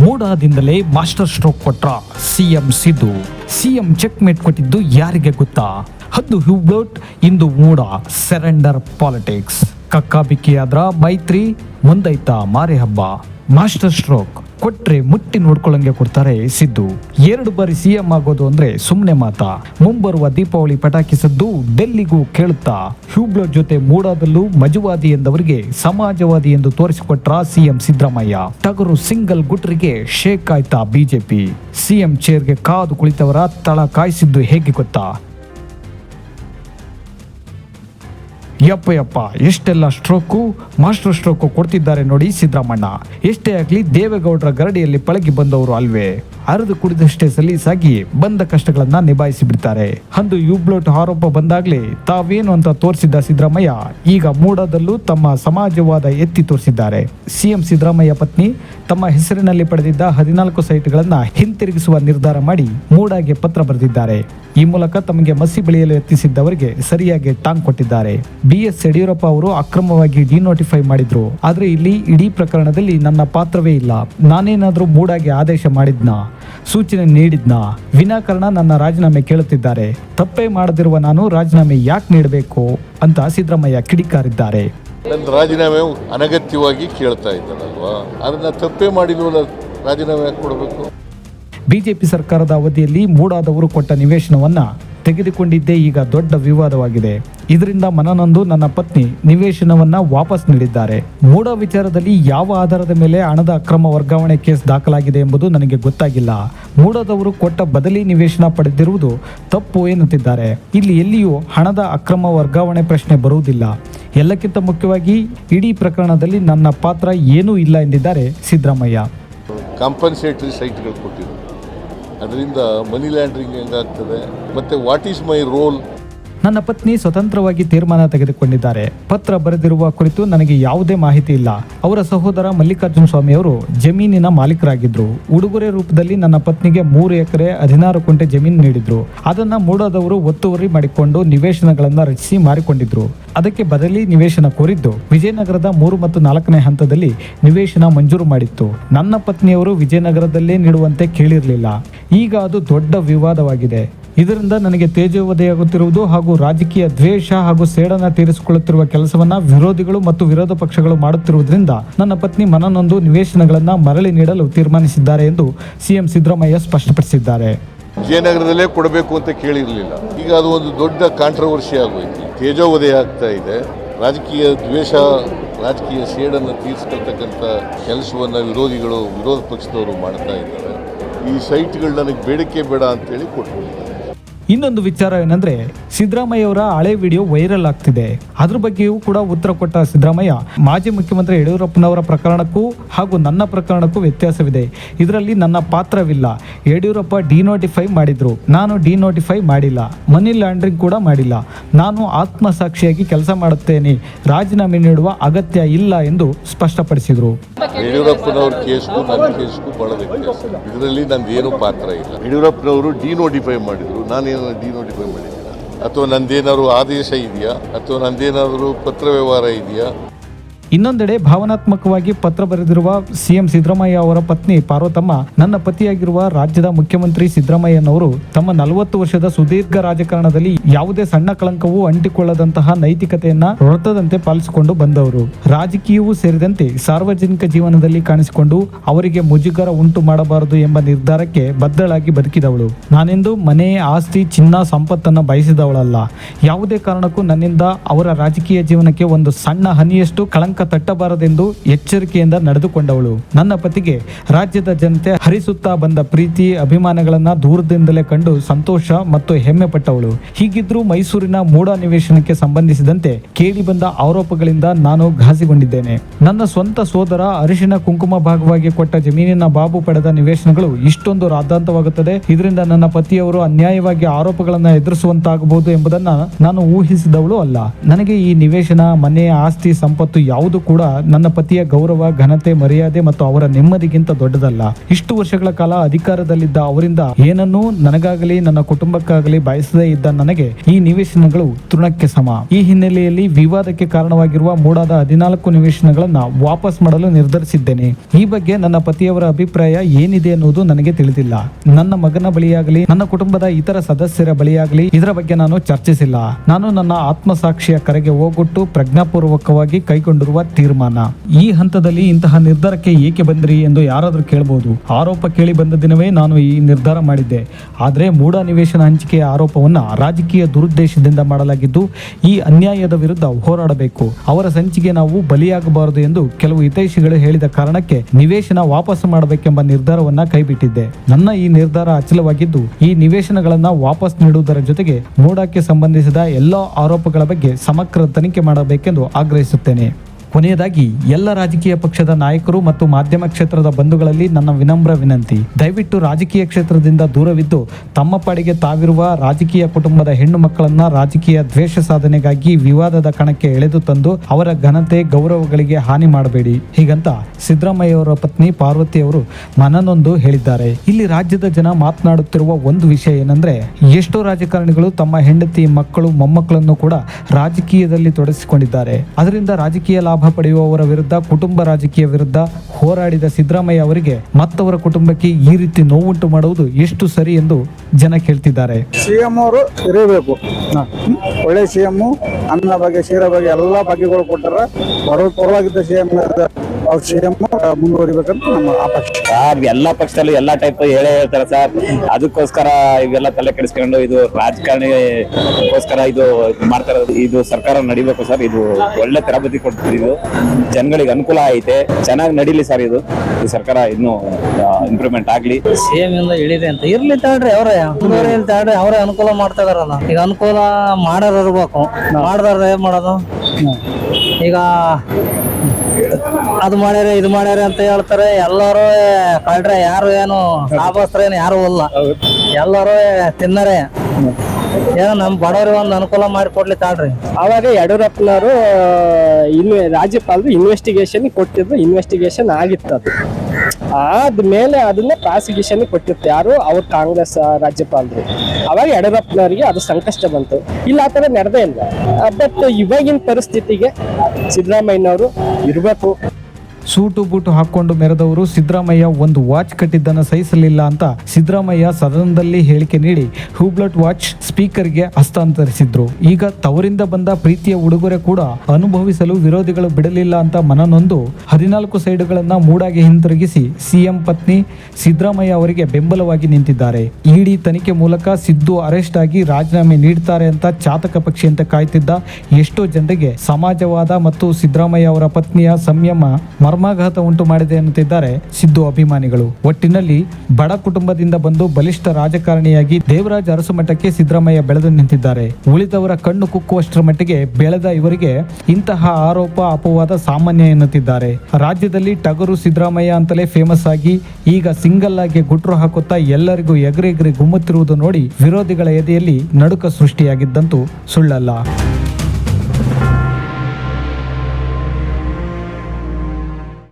ಮೂಡಾದಿಂದಲೇ master stroke ಕೊಟ್ರ CM Siddu. CM checkmate ಕೊಟ್ಟಿದ್ದು ಯಾರಿಗೆ ಗೊತ್ತಾ? ಹದ್ದು ಹ್ಯೂಬರ್ಟ್, ಇಂದು ಮೂಡ ಸೆರೆಂಡರ್ ಪಾಲಿಟಿಕ್ಸ್. ಕಕ್ಕಾಬಿಕ್ಕಿಯಾದ್ರ ಮೈತ್ರಿ ಮುಂದೈತ ಮಾರಿ ಹಬ್ಬ. Master stroke. ಕೊಟ್ರೆ ಮುಟ್ಟಿ ನೋಡ್ಕೊಳ್ಳಂಗೆ ಕೊಡ್ತಾರೆ ಸಿದ್ದು. ಎರಡು ಬಾರಿ ಸಿಎಂ ಆಗೋದು ಅಂದ್ರೆ ಸುಮ್ಮನೆ ಮಾತಾ. ಮುಂಬರುವ ದೀಪಾವಳಿ ಪಟಾಕಿ ಸದ್ದು ಡೆಲ್ಲಿಗೂ ಕೇಳುತ್ತಾ. ಹ್ಯೂಬ್ಲೋ ಜೊತೆ ಮೂಡಾದಲ್ಲೂ ಮಜುವಾದಿ ಎಂದವರಿಗೆ ಸಮಾಜವಾದಿ ಎಂದು ತೋರಿಸಿಕೊಟ್ರ ಸಿಎಂ ಸಿದ್ದರಾಮಯ್ಯ. ಟಗರು ಸಿಂಗಲ್ ಗುಟ್ರಿಗೆ ಶೇಕ್ ಆಯ್ತಾ ಬಿಜೆಪಿ. ಸಿಎಂ ಚೇರ್ಗೆ ಕಾದು ಕುಳಿತವರ ತಳ ಕಾಯಿಸಿದ್ದು ಹೇಗೆ ಗೊತ್ತಾ? ಯಪ್ಪ ಯಪ್ಪ, ಎಷ್ಟೆಲ್ಲ ಸ್ಟ್ರೋಕು ಮಾಸ್ಟರ್ ಸ್ಟ್ರೋಕು ಕೊಡ್ತಿದ್ದಾರೆ ನೋಡಿ ಸಿದ್ದರಾಮಣ್ಣ. ಎಷ್ಟೇ ಆಗಲಿ ದೇವೇಗೌಡರ ಗರಡಿಯಲ್ಲಿ ಪಳಗಿ ಬಂದವರು ಅಲ್ವೇ. ಅರೆದು ಕುಡಿದಷ್ಟೇ ಸಲೀಸಾಗಿ ಬಂದ ಕಷ್ಟಗಳನ್ನ ನಿಭಾಯಿಸಿ ಬಿಡ್ತಾರೆ. ಅಂದು ಯುಬ್ಲೋಟ್ ಆರೋಪ ಬಂದಾಗಲೇ ತಾವೇನು ಅಂತ ತೋರಿಸಿದ್ದ ಸಿದ್ದರಾಮಯ್ಯ ಈಗ ಮೂಡದಲ್ಲೂ ತಮ್ಮ ಸಮಾಜವಾದ ಎತ್ತಿ ತೋರಿಸಿದ್ದಾರೆ. ಸಿಎಂ ಸಿದ್ದರಾಮಯ್ಯ ಪತ್ನಿ ತಮ್ಮ ಹೆಸರಿನಲ್ಲಿ ಪಡೆದಿದ್ದ ಹದಿನಾಲ್ಕು ಸೈಟ್ಗಳನ್ನು ಹಿಂತಿರುಗಿಸುವ ನಿರ್ಧಾರ ಮಾಡಿ ಮೂಡಾಗೆ ಪತ್ರ ಬರೆದಿದ್ದಾರೆ. ಈ ಮೂಲಕ ತಮಗೆ ಮಸಿ ಬೆಳೆಯಲು ಯತ್ನಿಸಿದ್ದವರಿಗೆ ಸರಿಯಾಗಿ ಟಾಂಗ್ ಕೊಟ್ಟಿದ್ದಾರೆ. ಬಿ ಎಸ್ ಯಡಿಯೂರಪ್ಪ ಅವರು ಅಕ್ರಮವಾಗಿ ಡಿನೋಟಿಫೈ ಮಾಡಿದ್ರು. ಆದ್ರೆ ಇಲ್ಲಿ ಇಡೀ ಪ್ರಕರಣದಲ್ಲಿ ನನ್ನ ಪಾತ್ರವೇ ಇಲ್ಲ. ನಾನೇನಾದ್ರೂ ಮೂಡಾಗೆ ಆದೇಶ ಮಾಡಿದ್ನಾ? ಸೂಚನೆ ನೀಡಿದ್ನ. ವಿನಾಕಾರಣ ನನ್ನ ರಾಜೀನಾಮೆ ಕೇಳುತ್ತಿದ್ದಾರೆ. ತಪ್ಪೇ ಮಾಡದಿರುವ ನಾನು ರಾಜೀನಾಮೆ ಯಾಕೆ ನೀಡಬೇಕು ಅಂತ ಸಿದ್ದರಾಮಯ್ಯ ಕಿಡಿಕಾರಿದ್ದಾರೆ. ನನ್ನ ರಾಜೀನಾಮೆ ಅನಗತ್ಯವಾಗಿ ಕೇಳ್ತಾ ಇದ್ದಾನಲ್ವಾ? ಅದನ್ನ ತಪ್ಪೇ ಮಾಡಿಲ್ವಲ್ಲ ರಾಜೀನಾಮೆ ಯಾಕೆ ಕೊಡಬೇಕು? ಬಿಜೆಪಿ ಸರ್ಕಾರದ ಅವಧಿಯಲ್ಲಿ ಮೂಡಾದವರು ಕೊಟ್ಟ ನಿವೇಶನವನ್ನ ತೆಗೆದುಕೊಂಡಿದ್ದೇ ಈಗ ದೊಡ್ಡ ವಿವಾದವಾಗಿದೆ. ಇದರಿಂದ ಮನನೊಂದು ನನ್ನ ಪತ್ನಿ ನಿವೇಶನವನ್ನ ವಾಪಸ್ ನೀಡಿದ್ದಾರೆ. ಮೂಡ ವಿಚಾರದಲ್ಲಿ ಯಾವ ಆಧಾರದ ಮೇಲೆ ಹಣದ ಅಕ್ರಮ ವರ್ಗಾವಣೆ ಕೇಸ್ ದಾಖಲಾಗಿದೆ ಎಂಬುದು ನನಗೆ ಗೊತ್ತಾಗಿಲ್ಲ. ಮೂಡದವರು ಕೊಟ್ಟ ಬದಲಿ ನಿವೇಶನ ಪಡೆದಿರುವುದು ತಪ್ಪು ಎನ್ನುತ್ತಿದ್ದಾರೆ. ಇಲ್ಲಿ ಎಲ್ಲಿಯೂ ಹಣದ ಅಕ್ರಮ ವರ್ಗಾವಣೆ ಪ್ರಶ್ನೆ ಬರುವುದಿಲ್ಲ. ಎಲ್ಲಕ್ಕಿಂತ ಮುಖ್ಯವಾಗಿ ಇಡೀ ಪ್ರಕರಣದಲ್ಲಿ ನನ್ನ ಪಾತ್ರ ಏನೂ ಇಲ್ಲ ಎಂದಿದ್ದಾರೆ ಸಿದ್ದರಾಮಯ್ಯ. ಕಾಂಪನ್ಸೇಟರಿ ಸೈಟ್ಗಳು ಕೊಟ್ಟಿದ್ರು ಅದರಿಂದ ಮನಿ ಲ್ಯಾಂಡ್ರಿಂಗ್ ಹೆಂಗಾಗ್ತದೆ? ಮತ್ತು ವಾಟ್ ಈಸ್ ಮೈ ರೋಲ್ ನನ್ನ ಪತ್ನಿ ಸ್ವತಂತ್ರವಾಗಿ ತೀರ್ಮಾನ ತೆಗೆದುಕೊಂಡಿದ್ದಾರೆ. ಪತ್ರ ಬರೆದಿರುವ ಕುರಿತು ನನಗೆ ಯಾವುದೇ ಮಾಹಿತಿ ಇಲ್ಲ. ಅವರ ಸಹೋದರ ಮಲ್ಲಿಕಾರ್ಜುನ ಸ್ವಾಮಿ ಅವರು ಜಮೀನಿನ ಮಾಲೀಕರಾಗಿದ್ರು. ಉಡುಗೊರೆ ರೂಪದಲ್ಲಿ ನನ್ನ ಪತ್ನಿಗೆ ಮೂರು ಎಕರೆ ಹದಿನಾರು ಕುಂಟೆ ಜಮೀನು ನೀಡಿದ್ರು. ಅದನ್ನ ಮೂಡದವರು ಒತ್ತುವರಿ ಮಾಡಿಕೊಂಡು ನಿವೇಶನಗಳನ್ನ ರಚಿಸಿ ಮಾರಿಕೊಂಡಿದ್ರು. ಅದಕ್ಕೆ ಬದಲಿ ನಿವೇಶನ ಕೋರಿದ್ದು ವಿಜಯನಗರದ ಮೂರು ಮತ್ತು ನಾಲ್ಕನೇ ಹಂತದಲ್ಲಿ ನಿವೇಶನ ಮಂಜೂರು ಮಾಡಿತ್ತು. ನನ್ನ ಪತ್ನಿಯವರು ವಿಜಯನಗರದಲ್ಲೇ ನೀಡುವಂತೆ ಕೇಳಿರಲಿಲ್ಲ. ಈಗ ಅದು ದೊಡ್ಡ ವಿವಾದವಾಗಿದೆ. ಇದರಿಂದ ನನಗೆ ತೇಜೋವಧೆಯಾಗುತ್ತಿರುವುದು ಹಾಗೂ ರಾಜಕೀಯ ದ್ವೇಷ ಹಾಗೂ ಸೇಡನ ತೀರಿಸಿಕೊಳ್ಳುತ್ತಿರುವ ಕೆಲಸವನ್ನ ವಿರೋಧಿಗಳು ಮತ್ತು ವಿರೋಧ ಪಕ್ಷಗಳು ಮಾಡುತ್ತಿರುವುದರಿಂದ ನನ್ನ ಪತ್ನಿ ಮನನೊಂದು ನಿವೇಶನಗಳನ್ನು ಮರಳಿ ನೀಡಲು ತೀರ್ಮಾನಿಸಿದ್ದಾರೆ ಎಂದು ಸಿಎಂ ಸಿದ್ದರಾಮಯ್ಯ ಸ್ಪಷ್ಟಪಡಿಸಿದ್ದಾರೆ. ವಿಜಯನಗರದಲ್ಲೇ ಕೊಡಬೇಕು ಅಂತ ಕೇಳಿರಲಿಲ್ಲ. ಈಗ ಅದು ಒಂದು ದೊಡ್ಡ ಕಾಂಟ್ರವರ್ಸಿ ಆಗೋಯ್ತು. ತೇಜೋವಧೆ ಆಗ್ತಾ ಇದೆ. ರಾಜಕೀಯ ದ್ವೇಷ, ರಾಜಕೀಯ ಸೇಡನ್ನು ತೀರಿಸ್ಕೊಳ್ತಕ್ಕಂಥ ಕೆಲಸವನ್ನು ವಿರೋಧಿಗಳು, ವಿರೋಧ ಪಕ್ಷದವರು ಮಾಡ್ತಾ ಇದ್ದಾರೆ. ಈ ಸೈಟ್ಗಳು ನನಗೆ ಬೇಡಿಕೆ ಬೇಡ ಅಂತೇಳಿ ಕೊಟ್ಬಿಟ್ಟಿದ್ದಾರೆ ಇನ್ನೊಂದು ವಿಚಾರ ಏನಂದ್ರೆ ಸಿದ್ದರಾಮಯ್ಯ ಅವರ ಹಳೆ ವಿಡಿಯೋ ವೈರಲ್ ಆಗ್ತಿದೆ. ಅದ್ರ ಬಗ್ಗೆಯೂ ಕೂಡ ಉತ್ತರ ಕೊಟ್ಟ ಸಿದ್ದರಾಮಯ್ಯ, ಮಾಜಿ ಮುಖ್ಯಮಂತ್ರಿ ಯಡಿಯೂರಪ್ಪನವರ ಪ್ರಕರಣಕ್ಕೂ ಹಾಗೂ ನನ್ನ ಪ್ರಕರಣಕ್ಕೂ ವ್ಯತ್ಯಾಸವಿದೆ. ಇದರಲ್ಲಿ ನನ್ನ ಪಾತ್ರವಿಲ್ಲ. ಯಡಿಯೂರಪ್ಪ ಡಿನೋಟಿಫೈ ಮಾಡಿದ್ರು. ನಾನು ಡಿನೋಟಿಫೈ ಮಾಡಿಲ್ಲ. ಮನಿ ಲಾಂಡ್ರಿಂಗ್ ಕೂಡ ಮಾಡಿಲ್ಲ. ನಾನು ಆತ್ಮಸಾಕ್ಷಿಯಾಗಿ ಕೆಲಸ ಮಾಡುತ್ತೇನೆ. ರಾಜೀನಾಮೆ ನೀಡುವ ಅಗತ್ಯ ಇಲ್ಲ ಎಂದು ಸ್ಪಷ್ಟಪಡಿಸಿದರು. ಯಡಿಯೂರಪ್ಪನವ್ರ ಕೇಸ್ಗೂ ನನ್ನ ಕೇಸ್ಗೂ ಬಹಳ ವ್ಯತ್ಯಾಸ. ಇದರಲ್ಲಿ ನಂದೇನು ಪಾತ್ರ ಇಲ್ಲ. ಯಡಿಯೂರಪ್ಪನವರು ಡಿನೋಟಿಫೈ ಮಾಡಿದ್ರು. ನಾನೇನು ಡಿನೋಟಿಫೈ ಮಾಡಿದ್ದೀನಿ? ಅಥವಾ ನಂದೇನಾದ್ರು ಆದೇಶ ಇದೆಯಾ? ಅಥವಾ ನಂದೇನಾದರೂ ಪತ್ರ ವ್ಯವಹಾರ ಇದೆಯಾ? ಇನ್ನೊಂದೆಡೆ ಭಾವನಾತ್ಮಕವಾಗಿ ಪತ್ರ ಬರೆದಿರುವ ಸಿಎಂ ಸಿದ್ದರಾಮಯ್ಯ ಅವರ ಪತ್ನಿ ಪಾರ್ವತಮ್ಮ, ನನ್ನ ಪತಿಯಾಗಿರುವ ರಾಜ್ಯದ ಮುಖ್ಯಮಂತ್ರಿ ಸಿದ್ದರಾಮಯ್ಯನವರು ತಮ್ಮ ನಲವತ್ತು ವರ್ಷದ ಸುದೀರ್ಘ ರಾಜಕಾರಣದಲ್ಲಿ ಯಾವುದೇ ಸಣ್ಣ ಕಳಂಕವೂ ಅಂಟಿಕೊಳ್ಳದಂತಹ ನೈತಿಕತೆಯನ್ನ ವ್ರತದಂತೆ ಪಾಲಿಸಿಕೊಂಡು ಬಂದವರು. ರಾಜಕೀಯವೂ ಸೇರಿದಂತೆ ಸಾರ್ವಜನಿಕ ಜೀವನದಲ್ಲಿ ಕಾಣಿಸಿಕೊಂಡು ಅವರಿಗೆ ಮುಜುಗರ ಉಂಟು ಮಾಡಬಾರದು ಎಂಬ ನಿರ್ಧಾರಕ್ಕೆ ಬದ್ದಳಾಗಿ ಬದುಕಿದವಳು. ನಾನೆಂದು ಮನೆ, ಆಸ್ತಿ, ಚಿನ್ನ, ಸಂಪತ್ತನ್ನ ಬಯಸಿದವಳಲ್ಲ. ಯಾವುದೇ ಕಾರಣಕ್ಕೂ ನನ್ನಿಂದ ಅವರ ರಾಜಕೀಯ ಜೀವನಕ್ಕೆ ಒಂದು ಸಣ್ಣ ಹನಿಯಷ್ಟು ಕಳಂಕ ತಟ್ಟಬಾರದೆಂದು ಎಚ್ಚರಿಕೆಯಿಂದ ನಡೆದುಕೊಂಡವಳು. ನನ್ನ ಪತಿಗೆ ರಾಜ್ಯದ ಜನತೆ ಹರಿಸುತ್ತಾ ಬಂದ ಪ್ರೀತಿ, ಅಭಿಮಾನಗಳನ್ನ ದೂರದಿಂದಲೇ ಕಂಡು ಸಂತೋಷ ಮತ್ತು ಹೆಮ್ಮೆ ಪಟ್ಟವಳು. ಹೀಗಿದ್ರೂ ಮೈಸೂರಿನ ಮೂಡ ನಿವೇಶನಕ್ಕೆ ಸಂಬಂಧಿಸಿದಂತೆ ಕೇಳಿ ಬಂದ ಆರೋಪಗಳಿಂದ ನಾನು ಘಾಸಿಗೊಂಡಿದ್ದೇನೆ. ನನ್ನ ಸ್ವಂತ ಸೋದರ ಅರಿಶಿನ ಕುಂಕುಮ ಭಾಗವಾಗಿ ಕೊಟ್ಟ ಜಮೀನಿನ ಬಾಬು ಪಡೆದ ನಿವೇಶನಗಳು ಇಷ್ಟೊಂದು ರಾದ್ದಾಂತವಾಗುತ್ತದೆ ಇದರಿಂದ ನನ್ನ ಪತಿಯವರು ಅನ್ಯಾಯವಾಗಿ ಆರೋಪಗಳನ್ನ ಎದುರಿಸುವಂತಾಗಬಹುದು ಎಂಬುದನ್ನ ನಾನು ಊಹಿಸಿದವಳು ಅಲ್ಲ. ನನಗೆ ಈ ನಿವೇಶನ, ಮನೆ, ಆಸ್ತಿ, ಸಂಪತ್ತು ಯಾವುದೇ ಯಾವುದು ಕೂಡ ನನ್ನ ಪತಿಯ ಗೌರವ, ಘನತೆ, ಮರ್ಯಾದೆ ಮತ್ತು ಅವರ ನೆಮ್ಮದಿಗಿಂತ ದೊಡ್ಡದಲ್ಲ. ಇಷ್ಟು ವರ್ಷಗಳ ಕಾಲ ಅಧಿಕಾರದಲ್ಲಿದ್ದ ಅವರಿಂದ ಏನನ್ನೂ ನನಗಾಗಲಿ, ನನ್ನ ಕುಟುಂಬಕ್ಕಾಗಲಿ ಬಯಸದೇ ಇದ್ದ ನನಗೆ ಈ ನಿವೇಶನಗಳು ತೃಣಕ್ಕೆ ಸಮ. ಈ ಹಿನ್ನೆಲೆಯಲ್ಲಿ ವಿವಾದಕ್ಕೆ ಕಾರಣವಾಗಿರುವ ಮೂಡಾದ ಹದಿನಾಲ್ಕು ನಿವೇಶನಗಳನ್ನ ವಾಪಸ್ ಮಾಡಲು ನಿರ್ಧರಿಸಿದ್ದೇನೆ. ಈ ಬಗ್ಗೆ ನನ್ನ ಪತಿಯವರ ಅಭಿಪ್ರಾಯ ಏನಿದೆ ಅನ್ನುವುದು ನನಗೆ ತಿಳಿದಿಲ್ಲ. ನನ್ನ ಮಗನ ಬಳಿಯಾಗಲಿ, ನನ್ನ ಕುಟುಂಬದ ಇತರ ಸದಸ್ಯರ ಬಳಿಯಾಗಲಿ ಇದರ ಬಗ್ಗೆ ನಾನು ಚರ್ಚಿಸಿಲ್ಲ. ನಾನು ನನ್ನ ಆತ್ಮಸಾಕ್ಷಿಯ ಕರೆಗೆ ಹೋಗುಟ್ಟು ಪ್ರಜ್ಞಾಪೂರ್ವಕವಾಗಿ ಕೈಗೊಂಡಿರುವ ತೀರ್ಮಾನ. ಈ ಹಂತದಲ್ಲಿ ಇಂತಹ ನಿರ್ಧಾರಕ್ಕೆ ಏಕೆ ಬಂದ್ರಿ ಎಂದು ಯಾರಾದರೂ ಕೇಳಬಹುದು ಆರೋಪ ಕೇಳಿ ಬಂದ ದಿನವೇ ನಾನು ಈ ನಿರ್ಧಾರ ಮಾಡಿದ್ದೆ. ಆದರೆ ಮೂಢ ನಿವೇಶನ ಹಂಚಿಕೆಯ ಆರೋಪವನ್ನು ರಾಜಕೀಯ ದುರುದ್ದೇಶದಿಂದ ಮಾಡಲಾಗಿದ್ದು, ಈ ಅನ್ಯಾಯದ ವಿರುದ್ಧ ಹೋರಾಡಬೇಕು. ಅವರ ಸಂಚಿಗೆ ನಾವು ಬಲಿಯಾಗಬಾರದು ಎಂದು ಕೆಲವು ಹಿತೈಷಿಗಳು ಹೇಳಿದ ಕಾರಣಕ್ಕೆ ನಿವೇಶನ ವಾಪಸ್ ಮಾಡಬೇಕೆಂಬ ನಿರ್ಧಾರವನ್ನ ಕೈಬಿಟ್ಟಿದ್ದೆ. ನನ್ನ ಈ ನಿರ್ಧಾರ ಅಚಲವಾಗಿದ್ದು, ಈ ನಿವೇಶನಗಳನ್ನ ವಾಪಸ್ ನೀಡುವುದರ ಜೊತೆಗೆ ಮೂಡಕ್ಕೆ ಸಂಬಂಧಿಸಿದ ಎಲ್ಲ ಆರೋಪಗಳ ಬಗ್ಗೆ ಸಮಗ್ರ ತನಿಖೆ ಮಾಡಬೇಕೆಂದು ಆಗ್ರಹಿಸುತ್ತೇನೆ. ಕೊನೆಯದಾಗಿ, ಎಲ್ಲ ರಾಜಕೀಯ ಪಕ್ಷದ ನಾಯಕರು ಮತ್ತು ಮಾಧ್ಯಮ ಕ್ಷೇತ್ರದ ಬಂಧುಗಳಲ್ಲಿ ನನ್ನ ವಿನಮ್ರ ವಿನಂತಿ. ದಯವಿಟ್ಟು ರಾಜಕೀಯ ಕ್ಷೇತ್ರದಿಂದ ದೂರವಿದ್ದು, ತಮ್ಮ ಪಾಡಿಗೆ ತಾವಿರುವ ರಾಜಕೀಯ ಕುಟುಂಬದ ಹೆಣ್ಣು ಮಕ್ಕಳನ್ನ ರಾಜಕೀಯ ದ್ವೇಷ ಸಾಧನೆಗಾಗಿ ವಿವಾದದ ಕಣಕ್ಕೆ ಎಳೆದು ತಂದು, ಅವರ ಘನತೆ, ಗೌರವಗಳಿಗೆ ಹಾನಿ ಮಾಡಬೇಡಿ. ಹೀಗಂತ ಸಿದ್ದರಾಮಯ್ಯವರ ಪತ್ನಿ ಪಾರ್ವತಿ ಅವರು ಮನನೊಂದು ಹೇಳಿದ್ದಾರೆ. ಇಲ್ಲಿ ರಾಜ್ಯದ ಜನ ಮಾತನಾಡುತ್ತಿರುವ ಒಂದು ವಿಷಯ ಏನಂದ್ರೆ, ಎಷ್ಟೋ ರಾಜಕಾರಣಿಗಳು ತಮ್ಮ ಹೆಂಡತಿ, ಮಕ್ಕಳು, ಮೊಮ್ಮಕ್ಕಳನ್ನು ಕೂಡ ರಾಜಕೀಯದಲ್ಲಿ ತೊಡಗಿಸಿಕೊಂಡಿದ್ದಾರೆ. ಅದರಿಂದ ರಾಜಕೀಯ ಲಾಭ ಪಡೆಯುವವರ ವಿರುದ್ಧ ಕುಟುಂಬ ರಾಜಕೀಯ ವಿರುದ್ಧ ಹೋರಾಡಿದ ಸಿದ್ದರಾಮಯ್ಯ ಅವರಿಗೆ ಮತ್ತವರ ಕುಟುಂಬಕ್ಕೆ ಈ ರೀತಿ ನೋವುಂಟು ಮಾಡುವುದು ಎಷ್ಟು ಸರಿ ಎಂದು ಜನ ಕೇಳ್ತಿದ್ದಾರೆ. ಸಿಎಂ ಅವರು ಇರಬೇಕು. ಒಳ್ಳೆ ಸಿಎಂ ಅನ್ನ ಬಗ್ಗೆ ಸೀರೆ ಬಗ್ಗೆ ಎಲ್ಲ ಬಗ್ಗೆಗಳು ಕೊಟ್ಟಾರ ಬರೋ ಪರವಾಗಿದ್ದ ಸಿಎಂ ಸಿಎಂ ಮುಂದುವರಿಬೇಕಂತ ನಮ್ಮ ಅಪೇಕ್ಷೆ ಸರ್ ಎಲ್ಲಾ ಪಕ್ಷದಲ್ಲೂ ಎಲ್ಲಾ ಟೈಪ್ ಹೇಳೇ ಹೇಳ್ತಾರೆ ಸರ್. ಅದಕ್ಕೋಸ್ಕರ ಇವೆಲ್ಲ ತಲೆ ಕೆಡಿಸ್ಕೊಂಡು ಇದು ರಾಜಕಾರಣಿಗೋಸ್ಕರ ಇದು ಮಾಡ್ತಾರೆ ಇದು ಸರ್ಕಾರ ನಡಿಬೇಕು ಸರ್. ಇದು ಒಳ್ಳೆ ತರಬೇತಿ ಕೊಡ್ತಿದ್ದು ಜನಗಳಿಗೆ ಅನುಕೂಲ ಐತೆ. ಚೆನ್ನಾಗಿ ನಡೀಲಿ ಸರ್ ಇದು. ಈ ಸರ್ಕಾರ ಇನ್ನು ಇಂಪ್ರೂವ್ಮೆಂಟ್ ಆಗ್ಲಿ. ಸೇಮ್ ಇಂದ ಇಳಿದೆ ಅಂತ. ಇರ್ಲಿ ತಾಳ್ರಿ ಅವ್ರೆ. ಮುಂದುವರಿ ತಡ್ರಿ. ಅವರೇ ಅನುಕೂಲ ಮಾಡ್ತಾ ಇದಾರಲ್ಲ. ಈಗ ಅನುಕೂಲ ಮಾಡೋರು ಇರ್ಬೇಕು. ಮಾಡ್ದಾರ ಏನ್ ಮಾಡೋದು? ಈಗ ಅದು ಮಾಡ್ಯಾರೆ ಇದು ಮಾಡ್ಯಾರೆ ಅಂತ ಹೇಳ್ತಾರೆ. ಎಲ್ಲರೂ ಕಳ್ರೆ ಯಾರು ಏನು ಲಾಭಸ್ತ್ರ ಏನು ಯಾರು ಇಲ್ಲ. ಎಲ್ಲರೂ ತಿನ್ನರೆ. ಏನೋ ನಮ್ ಬಡವರು ಒಂದು ಅನುಕೂಲ ಮಾಡಿಕೊಡ್ಲಿ ತಾಳ್ರಿ. ಅವಾಗ ಯಡಿಯೂರಪ್ಪನವರು ಇನ್ನು ರಾಜ್ಯಪಾಲರು ಇನ್ವೆಸ್ಟಿಗೇಷನ್ ಕೊಟ್ಟಿದ್ರು ಇನ್ವೆಸ್ಟಿಗೇಷನ್ ಆಗಿತ್ತು ಅದು. ಆದ್ಮೇಲೆ ಅದನ್ನ ಪ್ರಾಸಿಕ್ಯೂಷನ್ ಕೊಟ್ಟಿತ್ತು ಯಾರು? ಅವ್ರ ಕಾಂಗ್ರೆಸ್ ರಾಜ್ಯಪಾಲರು. ಅವಾಗ ಯಡಿಯೂರಪ್ಪನವರಿಗೆ ಅದು ಸಂಕಷ್ಟ ಬಂತು. ಇಲ್ಲ, ಆ ಥರ ನಡೆದೇ ಇಲ್ಲ. ಬಟ್ ಇವಾಗಿನ ಪರಿಸ್ಥಿತಿಗೆ ಸಿದ್ದರಾಮಯ್ಯನವರು ಇರಬೇಕು. ಸೂಟು ಬೂಟು ಹಾಕೊಂಡು ಮೆರೆದವರು ಸಿದ್ದರಾಮಯ್ಯ ಒಂದು ವಾಚ್ ಕಟ್ಟಿದ್ದನ್ನು ಸಹಿಸಲಿಲ್ಲ ಅಂತ ಸಿದ್ದರಾಮಯ್ಯ ಸದನದಲ್ಲಿ ಹೇಳಿಕೆ ನೀಡಿ ಹೂಬ್ಲಟ್ ವಾಚ್ ಸ್ಪೀಕರ್ಗೆ ಹಸ್ತಾಂತರಿಸಿದ್ರು. ಈಗ ತವರಿಂದ ಬಂದ ಪ್ರೀತಿಯ ಉಡುಗೊರೆ ಕೂಡ ಅನುಭವಿಸಲು ವಿರೋಧಿಗಳು ಬಿಡಲಿಲ್ಲ ಅಂತ ಮನನೊಂದು ಹದಿನಾಲ್ಕು ಸೈಡುಗಳನ್ನ ಮೂಡಾಗಿ ಹಿಂತಿರುಗಿಸಿ ಸಿಎಂ ಪತ್ನಿ ಸಿದ್ದರಾಮಯ್ಯ ಅವರಿಗೆ ಬೆಂಬಲವಾಗಿ ನಿಂತಿದ್ದಾರೆ. ಇಡಿ ತನಿಖೆ ಮೂಲಕ ಸಿದ್ದು ಅರೆಸ್ಟ್ ಆಗಿ ರಾಜೀನಾಮೆ ನೀಡ್ತಾರೆ ಅಂತ ಚಾತಕ ಪಕ್ಷಿ ಅಂತ ಕಾಯ್ತಿದ್ದ ಎಷ್ಟೋ ಜನರಿಗೆ ಸಮಾಜವಾದ ಮತ್ತು ಸಿದ್ದರಾಮಯ್ಯ ಅವರ ಪತ್ನಿಯ ಸಂಯಮ ಮರ್ಮಾಘಾತ ಉಂಟು ಮಾಡಿದೆ ಎನ್ನುತ್ತಿದ್ದಾರೆ ಸಿದ್ದು ಅಭಿಮಾನಿಗಳು. ಒಟ್ಟಿನಲ್ಲಿ ಬಡ ಕುಟುಂಬದಿಂದ ಬಂದು ಬಲಿಷ್ಠ ರಾಜಕಾರಣಿಯಾಗಿ ದೇವರಾಜ ಅರಸು ಮಠಕ್ಕೆ ಸಿದ್ದರಾಮಯ್ಯ ಬೆಳೆದು ನಿಂತಿದ್ದಾರೆ. ಉಳಿದವರ ಕಣ್ಣು ಕುಕ್ಕುವಷ್ಟರ ಮಟ್ಟಿಗೆ ಬೆಳೆದ ಇವರಿಗೆ ಇಂತಹ ಆರೋಪ ಅಪವಾದ ಸಾಮಾನ್ಯ ಎನ್ನುತ್ತಿದ್ದಾರೆ. ರಾಜ್ಯದಲ್ಲಿ ಟಗರು ಸಿದ್ದರಾಮಯ್ಯ ಅಂತಲೇ ಫೇಮಸ್ ಆಗಿ ಈಗ ಸಿಂಗಲ್ ಆಗಿ ಗುಟ್ರು ಹಾಕುತ್ತಾ ಎಲ್ಲರಿಗೂ ಎಗರೆಗರಿ ಗುಮ್ಮುತ್ತಿರುವುದು ನೋಡಿ ವಿರೋಧಿಗಳ ಎದೆಯಲ್ಲಿ ನಡುಕ ಸೃಷ್ಟಿಯಾಗಿದ್ದಂತೂ ಸುಳ್ಳಲ್ಲ.